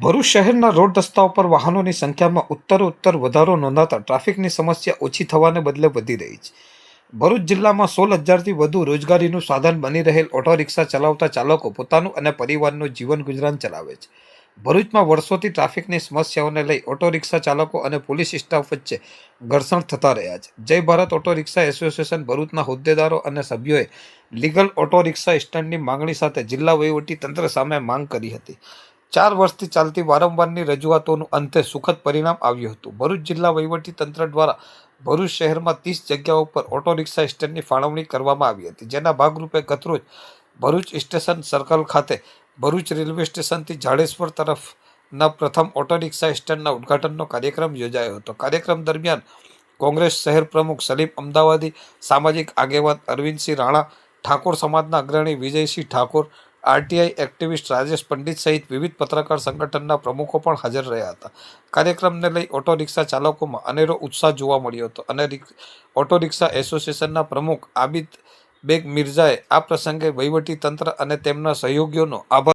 ભરૂચ શહેરના રોડ રસ્તાઓ પર વાહનોની સંખ્યામાં ઉત્તરોત્તર વધારો નોંધાતા ટ્રાફિકની સમસ્યા ઓછી થવાને બદલે વધી રહી છે. ભરૂચ જિલ્લામાં સોળ હજારથી વધુ રોજગારીનું સાધન બની રહેલ ઓટો રિક્ષા ચલાવતા ચાલકો પોતાનું અને પરિવારનું જીવન ગુજરાન ચલાવે છે. ભરૂચમાં વર્ષોથી ટ્રાફિકની સમસ્યાઓને લઈ ઓટો રિક્ષા ચાલકો અને પોલીસ સ્ટાફ વચ્ચે ઘર્ષણ થતા રહ્યા છે. જય ભારત ઓટો રિક્ષા એસોસિએશન ભરૂચના હોદ્દેદારો અને સભ્યોએ લીગલ ઓટો રિક્ષા સ્ટેન્ડની માંગણી સાથે જિલ્લા વહીવટી તંત્ર સામે માંગ કરી હતી. ચાર વર્ષથી ચાલતી વારંવારની રજૂઆતોનું અંતે સુખદ પરિણામ આવ્યું હતું. ભરૂચ જિલ્લા વહીવટી તંત્ર દ્વારા ભરૂચ શહેરમાં ત્રીસ જગ્યાઓ પર ઓટો રિક્ષા સ્ટેન્ડની ફાળવણી કરવામાં આવી હતી. જેના ભાગરૂપે ગતરોજ ભરૂચ સ્ટેશન સર્કલ ખાતે ભરૂચ રેલવે સ્ટેશનથી જાડેશ્વર તરફના પ્રથમ ઓટો રિક્ષા સ્ટેન્ડના ઉદ્ઘાટનનો કાર્યક્રમ યોજાયો હતો. કાર્યક્રમ દરમિયાન કોંગ્રેસ શહેર પ્રમુખ સલીમ અમદાવાદી, સામાજિક આગેવાન અરવિંદસિંહ રાણા, ઠાકોર સમાજના અગ્રણી વિજયસિંહ ઠાકોર આરટીઆઈ એક્ટિવિસ્ટ રાજેશ પંડિત સહિત વિવિધ પત્રકાર સંગઠનના પ્રમુખો પણ હાજર રહ્યા હતા. કાર્યક્રમને લઈ ઓટો રિક્ષા ચાલકોમાં અનેરો ઉત્સાહ જોવા મળ્યો હતો અને ઓટો રિક્ષા એસોસિએશનના પ્રમુખ આબિદ બેગ મિર્ઝાએ આ પ્રસંગે વહીવટી તંત્ર અને તેમના સહયોગીઓનો આભાર